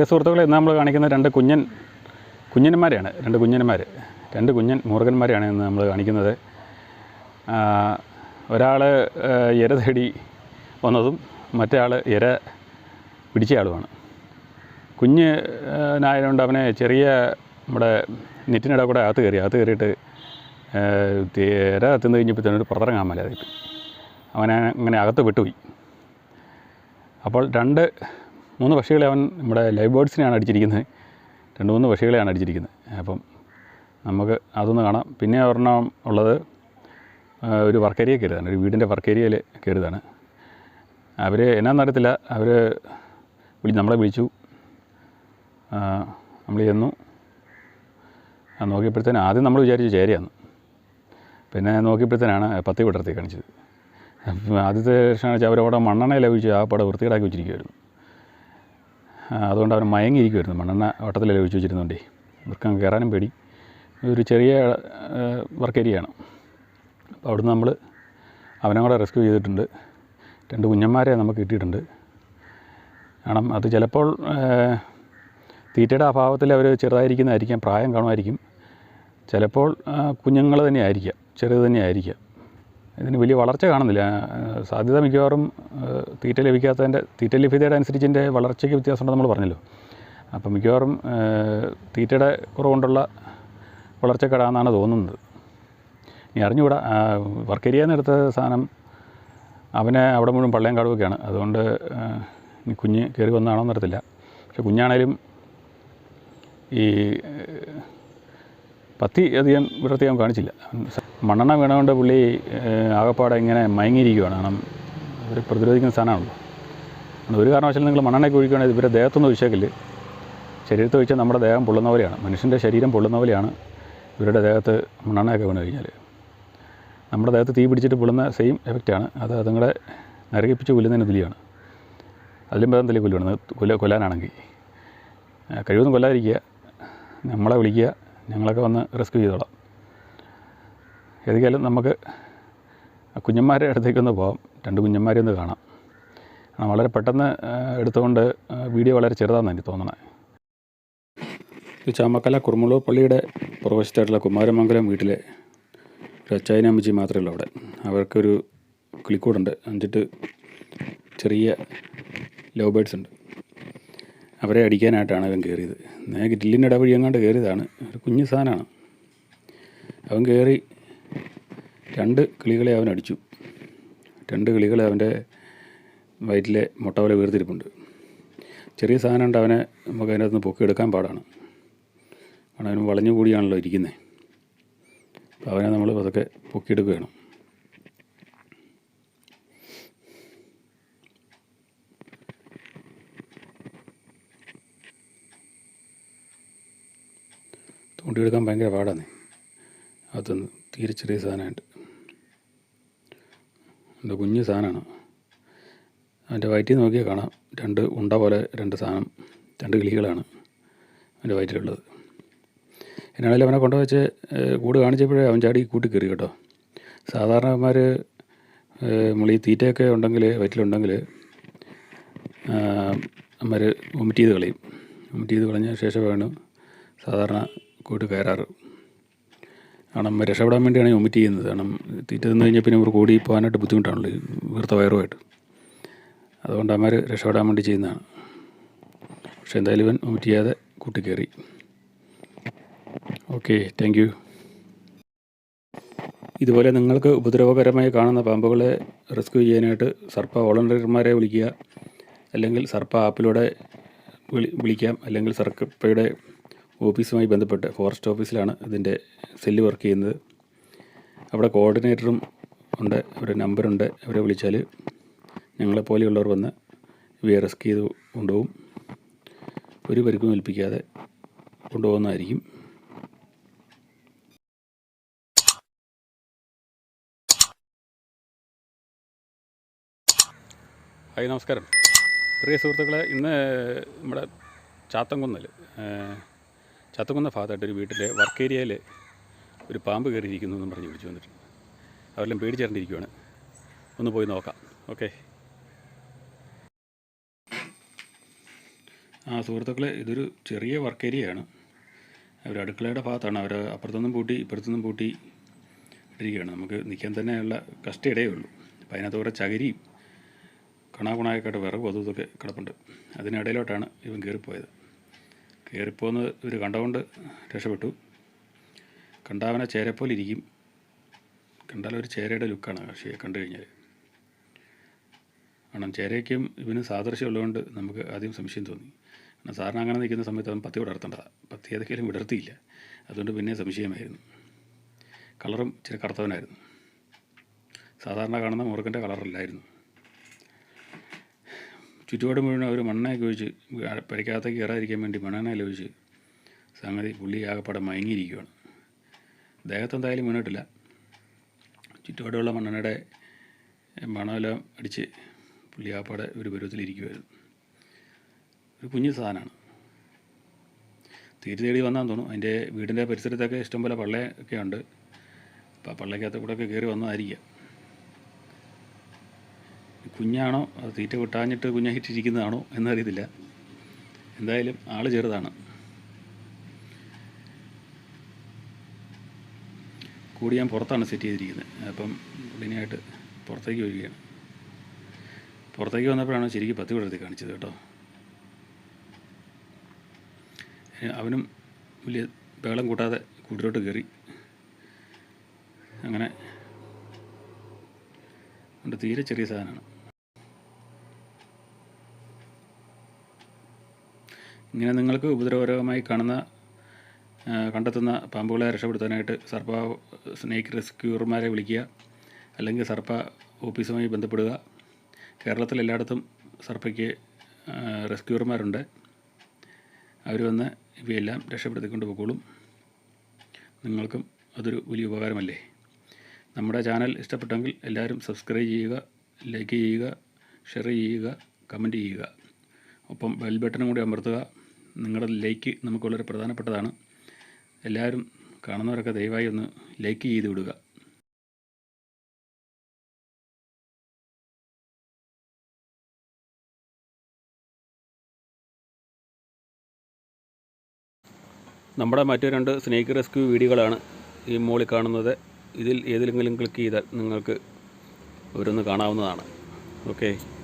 പ്രിയ സുഹൃത്തുക്കളെ ഇന്ന് നമ്മൾ കാണിക്കുന്ന രണ്ട് കുഞ്ഞൻ കുഞ്ഞന്മാരെയാണ് രണ്ട് കുഞ്ഞന്മാർ രണ്ട് കുഞ്ഞൻ മൂർഖന്മാരെയാണ് ഇന്ന് നമ്മൾ കാണിക്കുന്നത്. ഒരാൾ ഇര തേടി വന്നതും മറ്റേ ഇര പിടിച്ച ആളുമാണ്. കുഞ്ഞ് നായതുകൊണ്ട് അവനെ ചെറിയ നമ്മുടെ നെറ്റിനിടെ കൂടെ അകത്ത് കയറി അകത്ത് കയറിയിട്ട് ഇര കഴിഞ്ഞപ്പോൾ തന്നെ ഒരു പുറത്തിറങ്ങാൻ അതായിട്ട് അവനെ അങ്ങനെ അകത്ത് വിട്ടുപോയി. അപ്പോൾ രണ്ട് മൂന്ന് പക്ഷികളെ അവൻ നമ്മുടെ ലൈവ് ബേർഡ്സിനെയാണ് അടിച്ചിരിക്കുന്നത്. രണ്ട് മൂന്ന് പക്ഷികളെയാണ് അടിച്ചിരിക്കുന്നത്. അപ്പം നമുക്ക് അതൊന്ന് കാണാം. പിന്നെ ഒരെണ്ണം ഉള്ളത് ഒരു വർക്കേരിയ കയറിയതാണ് ഒരു വീടിന്റെ വർക്കേരിയയിൽ കയറിയതാണ് അവർ എന്നാന്നറിയത്തില്ല അവർ വിളി നമ്മളെ വിളിച്ചു. നമ്മൾ ചെന്നു. നോക്കിയപ്പോഴത്തേന് ആദ്യം നമ്മൾ വിചാരിച്ചു ചേരയാന്ന്. പിന്നെ നോക്കിയപ്പോഴത്തേനാണ് പത്തി വിടർത്തി കാണിച്ചത്. ആദ്യത്തെ ലക്ഷണം വെച്ചാൽ അവരവിടെ മണ്ണെണ്ണ ലഭിച്ച് ആ പടം വൃത്തികേടാക്കി വെച്ചിരിക്കുമായിരുന്നു അതുകൊണ്ട് അവൻ മയങ്ങിയിരിക്കുമായിരുന്നു മണ്ണെണ്ണ വട്ടത്തിൽ ലഭിച്ച് വെച്ചിരുന്നുകൊണ്ടേ ഇവർക്ക് കയറാനും പേടി. ഒരു ചെറിയ വർക്ക് അപ്പോൾ അവിടുന്ന് നമ്മൾ അവനെ കൂടെ റെസ്ക്യൂ ചെയ്തിട്ടുണ്ട്. രണ്ട് കുഞ്ഞന്മാരെ നമുക്ക് കിട്ടിയിട്ടുണ്ട്. കാരണം അത് ചിലപ്പോൾ തീറ്റയുടെ അഭാവത്തിൽ അവർ ചെറുതായിരിക്കുന്നതായിരിക്കാം പ്രായം കാണുമായിരിക്കും. ചിലപ്പോൾ കുഞ്ഞുങ്ങൾ തന്നെ ആയിരിക്കാം ചെറുത് തന്നെ ആയിരിക്കാം ഇതിന് വലിയ വളർച്ച കാണുന്നില്ല. സാധ്യത മിക്കവാറും തീറ്റ ലഭിക്കാത്തതിന്റെ തീറ്റ ലഭ്യതയുടെ അനുസരിച്ചിന്റെ വളർച്ചയ്ക്ക് വ്യത്യാസമുണ്ടെന്ന് നമ്മൾ പറഞ്ഞല്ലോ. അപ്പം മിക്കവാറും തീറ്റയുടെ കുറവുകൊണ്ടുള്ള വളർച്ചക്കേടാണെന്നാണ് തോന്നുന്നത്. ഇനി അറിഞ്ഞുകൂടാ. വർക്ക് ഏരിയ എന്നെടുത്ത സാധനം അവനെ അവിടെ മുഴുവൻ പള്ളയും കാടുവൊക്കെയാണ്. അതുകൊണ്ട് ഇനി കുഞ്ഞ് കയറി വന്നാണോ എന്നറിയത്തില്ല പക്ഷെ കുഞ്ഞാണേലും ഈ പത്തി അധികം വിടർത്തി കാണിച്ചില്ല. മണ്ണെണ്ണ വീണുകൊണ്ട് പുള്ളി ആകപ്പാടെ ഇങ്ങനെ മയങ്ങിയിരിക്കുകയാണ് കാരണം അവർ പ്രതിരോധിക്കുന്ന സാധനമാണല്ലോ. അതുകൊണ്ട് ഒരു കാരണവശാലും നിങ്ങൾ മണ്ണെണ്ണയ്ക്ക് ഒഴിക്കുകയാണെങ്കിൽ ഇവരെ ദേഹത്തൊന്നും ഒഴിച്ചേക്കില്ല ശരീരത്ത് ഒഴിച്ചാൽ നമ്മുടെ ദേഹം പൊള്ളുന്ന പോലെയാണ്. മനുഷ്യന്റെ ശരീരം പൊള്ളുന്ന പോലെയാണ് ഇവരുടെ ദേഹത്ത് മണ്ണെണ്ണയൊക്കെ വീണ് കഴിഞ്ഞാൽ നമ്മുടെ ദേഹത്ത് തീ പിടിച്ചിട്ട് പൊള്ളുന്ന സെയിം എഫക്റ്റാണ് അത് അതുങ്ങളെ നരകിപ്പിച്ച് കൊല്ലുന്നതിന് തുല്യമാണ്. അതിലും ഭേദം തല്ലി കൊല്ലുകയാണ് കൊല്ല കൊല്ലാനാണെങ്കിൽ. കഴിവൊന്നും കൊല്ലാതിരിക്കുക. നമ്മളെ വിളിക്കുക. ഞങ്ങളൊക്കെ വന്ന് റെസ്ക്യൂ ചെയ്തോളാം. ഏതൊക്കെയാലും നമുക്ക് കുഞ്ഞന്മാരെ അടുത്തേക്കൊന്ന് പോകാം രണ്ട് കുഞ്ഞന്മാരെ ഒന്ന് കാണാം. വളരെ പെട്ടെന്ന് എടുത്തുകൊണ്ട് വീഡിയോ വളരെ ചെറുതാണെന്ന് എനിക്ക് തോന്നണേ. ഇത് ചാമക്കല കുറുമുളൂർ പള്ളിയുടെ പുറവശത്തായിട്ടുള്ള കുമാരമംഗലം വീട്ടിലെ ഒരു അച്ചായനും അമ്മച്ചി മാത്രമേ ഉള്ളൂ അവിടെ. അവർക്കൊരു കിളിക്കൂടുണ്ട്. എന്നിട്ട് ചെറിയ ലവ് ബേഡ്സ് ഉണ്ട്. അവരെ അടിക്കാനായിട്ടാണ് അവൻ കയറിയത്. നേരെ ഗ്രില്ലിന്റെ ഇടവഴി എങ്ങാണ്ട് കയറിയതാണ്. ഒരു കുഞ്ഞു സാധനമാണ്. അവൻ കയറി രണ്ട് കിളികളെ അവൻ അടിച്ചു. രണ്ട് കിളികളെ അവന്റെ വയറ്റിലെ മുട്ട പോലെ വീർത്തിരിപ്പുണ്ട് ചെറിയ സാധനം ഉണ്ട് അവനെ നമുക്ക് അതിനകത്ത് നിന്ന് പൊക്കിയെടുക്കാൻ പാടാണ്. കാരണം അവന് വളഞ്ഞു കൂടിയാണല്ലോ ഇരിക്കുന്നത് അപ്പോൾ അവനെ നമ്മൾ പതുക്കെ പൊക്കിയെടുക്കുകയാണ്. തോണ്ടിയെടുക്കാൻ ഭയങ്കര പാടാണ്. അതൊന്ന് തീരെ ചെറിയ സാധനമായിട്ട്. എന്റെ കുഞ്ഞ് സാധനമാണ്. അതിന്റെ വയറ്റിൽ നോക്കിയാൽ കാണാം. രണ്ട് ഉണ്ട പോലെ രണ്ട് സാധനം രണ്ട് കിളികളാണ് അവന്റെ വയറ്റിലുള്ളത്. എന്നാണേലും അവനെ കൊണ്ടുവച്ച് കൂട് കാണിച്ചപ്പോഴേ അവൻ ചാടി കൂട്ടി കയറി കേട്ടോ. സാധാരണമാർ നമ്മൾ തീറ്റയൊക്കെ ഉണ്ടെങ്കിൽ വയറ്റിലുണ്ടെങ്കിൽ അമ്മർ വൊമിറ്റ് ചെയ്ത് കളയും. വൊമിറ്റ് ചെയ്ത് കളഞ്ഞ ശേഷമാണ് സാധാരണ കൂട്ട് കയറാറ്. കാരണം രക്ഷപ്പെടാൻ വേണ്ടിയാണ് വൊമിറ്റ് ചെയ്യുന്നത്. കാരണം തീറ്റ തിന്നു കഴിഞ്ഞാൽ പിന്നെ ഇവർക്ക് ഓടി പോകാനായിട്ട് ബുദ്ധിമുട്ടാണല്ലോ വീർത്ത വയറുമായിട്ട്. അതുകൊണ്ട് അമ്മര് രക്ഷപ്പെടാൻ വേണ്ടി ചെയ്യുന്നതാണ്. പക്ഷെ എന്തായാലും ഇവൻ വൊമിറ്റ് ചെയ്യാതെ കൂട്ടി കയറി ഓക്കെ താങ്ക് യു ഇതുപോലെ നിങ്ങൾക്ക് ഉപദ്രവകരമായി കാണുന്ന പാമ്പുകളെ റെസ്ക്യൂ ചെയ്യാനായിട്ട് സർപ്പ വോളണ്ടിയർമാരെ വിളിക്കുക. അല്ലെങ്കിൽ സർപ്പ ആപ്പിലൂടെ വിളി വിളിക്കാം. അല്ലെങ്കിൽ സർപ്പയുടെ ഓഫീസുമായി ബന്ധപ്പെട്ട് ഫോറസ്റ്റ് ഓഫീസിലാണ് ഇതിന്റെ സെല്ല് വർക്ക് ചെയ്യുന്നത്. അവിടെ കോർഡിനേറ്ററും ഉണ്ട് അവരുടെ നമ്പറുണ്ട്. അവരെ വിളിച്ചാൽ ഞങ്ങളെപ്പോലെയുള്ളവർ വന്ന് ഇവയെ റെസ്ക്യൂ ചെയ്ത് കൊണ്ടുപോകും. ഒരു പരിക്കും ഏൽപ്പിക്കാതെ കൊണ്ടുപോകുന്നതായിരിക്കും. ഹായ് നമസ്കാരം. പ്രിയ സുഹൃത്തുക്കളെ ഇന്ന് നമ്മുടെ ചാത്തൻകുന്നൽ ചാത്തൻകുന്ന ഭാഗത്തായിട്ട് ഒരു വീട്ടിലെ വർക്ക് ഏരിയയിൽ ഒരു പാമ്പ് കയറിയിരിക്കുന്നു എന്നും പറഞ്ഞ് വിളിച്ചു വന്നിട്ടുണ്ട്. അവരെല്ലാം പേടിച്ചേരണ്ടിരിക്കുവാണ് ഒന്ന് പോയി നോക്കാം. ഓക്കെ. ആ സുഹൃത്തുക്കളെ ഇതൊരു ചെറിയ വർക്ക് ഏരിയയാണ്. അവർ അടുക്കളയുടെ ഭാഗത്താണ്. അവർ അപ്പുറത്തുനിന്നും പൂട്ടി ഇപ്പുറത്തുനിന്നും പൂട്ടി ഇട്ടിരിക്കുകയാണ്. നമുക്ക് നിൽക്കാൻ തന്നെയുള്ള കഷ്ടയിടേ ഉള്ളൂ. അപ്പം അതിനകത്ത് കുറേ ചകിരിയും കണാകുണായൊക്കെ വിറകും അതും ഇതൊക്കെ കിടപ്പുണ്ട്. അതിനിടയിലോട്ടാണ് ഇവൻ കയറിപ്പോയത്. കയറിപ്പോകുന്നത് ഇവർ കണ്ടുകൊണ്ട് രക്ഷപ്പെട്ടു. കണ്ടാവനെ ചേരപ്പോലെ ഇരിക്കും. കണ്ടാൽ ഒരു ചേരയുടെ ലുക്കാണ് കക്ഷിയെ കണ്ടു കഴിഞ്ഞാൽ. കാരണം ചേരയ്ക്കും ഇവന് സാദൃശ്യമുള്ളതുകൊണ്ട് നമുക്ക് ആദ്യം സംശയം തോന്നി. കാരണം സാറിന് അങ്ങനെ നിൽക്കുന്ന സമയത്ത് അവൻ പത്തി വിടർത്തേണ്ടതാണ് പത്തി ഏതൊക്കെയാലും വിടർത്തിയില്ല. അതുകൊണ്ട് പിന്നെ സംശയമായിരുന്നു. കളറും ഇച്ചിരി കറുത്തവനായിരുന്നു. സാധാരണ കാണുന്ന മുറുക്കന്റെ കളറല്ലായിരുന്നു. ചുറ്റുപാട് മുഴുവൻ അവർ മണ്ണെണ്ണയൊക്കെ ഒഴിച്ച് പരിക്കാത്ത കയറാതിരിക്കാൻ വേണ്ടി മണ്ണെണ്ണയിൽ ഒഴിച്ച് സംഗതി പുള്ളി ആകെപ്പാടെ മയങ്ങിയിരിക്കുകയാണ് ദേഹത്ത് എന്തായാലും വീണിട്ടില്ല. ചുറ്റുപാടുള്ള മണ്ണെണ്ണയുടെ മണമെല്ലാം അടിച്ച് പുള്ളി ആകെപ്പാടെ ഒരു പരുവത്തിലിരിക്കുമായിരുന്നു ഒരു കുഞ്ഞു സാധനമാണ്. തീരെ തേടി വന്നാന്ന് തോന്നുന്നു. അതിന്റെ വീടിന്റെ പരിസരത്തൊക്കെ ഇഷ്ടംപോലെ പള്ളയൊക്കെ ഉണ്ട് അപ്പോൾ ആ പള്ളയ്ക്കകത്ത് കൂടെ ഒക്കെ കയറി വന്നതായിരിക്കാം. കുഞ്ഞാണോ? അത് തീറ്റ കിട്ടാഞ്ഞിട്ട് കുഞ്ഞായിട്ടിരിക്കുന്നതാണോ എന്നറിയത്തില്ല. എന്തായാലും ആൾ ചെറുതാണ്. കൂടി ഞാൻ പുറത്താണ് സെറ്റ് ചെയ്തിരിക്കുന്നത്. അപ്പം പുള്ളിനായിട്ട് പുറത്തേക്ക് വരികയാണ്. പുറത്തേക്ക് വന്നപ്പോഴാണ് ശരിക്കും പത്തി വിടർത്തി കാണിച്ചത് കേട്ടോ. അവനും വലിയ ബഹളം കൂട്ടാതെ കൂട്ടിലോട്ട് കയറി. അങ്ങനെ. തീരെ ചെറിയ സാധനമാണ്. ഇങ്ങനെ നിങ്ങൾക്ക് ഉപദ്രവകരമായി കാണുന്ന കണ്ടെത്തുന്ന പാമ്പുകളെ രക്ഷപ്പെടുത്താനായിട്ട് സർപ്പ സ്നേക്ക് റെസ്ക്യൂർമാരെ വിളിക്കുക. അല്ലെങ്കിൽ സർപ്പ ഓഫീസുമായി ബന്ധപ്പെടുക. കേരളത്തിൽ എല്ലായിടത്തും സർപ്പയ്ക്ക് റെസ്ക്യൂർമാരുണ്ട് അവർ വന്ന് ഇവയെല്ലാം രക്ഷപ്പെടുത്തിക്കൊണ്ട് പോയിക്കോളും നിങ്ങൾക്കും അതൊരു വലിയ ഉപകാരമല്ലേ? നമ്മുടെ ചാനൽ ഇഷ്ടപ്പെട്ടെങ്കിൽ എല്ലാവരും സബ്സ്ക്രൈബ് ചെയ്യുക ലൈക്ക് ചെയ്യുക ഷെയർ ചെയ്യുക കമന്റ് ചെയ്യുക. ഒപ്പം ബെൽ ബട്ടണും കൂടി അമർത്തുക. നിങ്ങളുടെ ലൈക്ക് നമുക്ക് വളരെ പ്രധാനപ്പെട്ടതാണ്. എല്ലാവരും കാണുന്നവരൊക്കെ ദയവായി ഒന്ന് ലൈക്ക് ചെയ്ത് വിടുക. നമ്മുടെ മറ്റു രണ്ട് സ്നേക്ക് റെസ്ക്യൂ വീഡിയോകളാണ് ഈ മോളിൽ കാണുന്നത്. ഇതിൽ ഏതിലെങ്കിലും ക്ലിക്ക് ചെയ്താൽ നിങ്ങൾക്ക് ഓരോന്ന് കാണാവുന്നതാണ്. ഓക്കെ.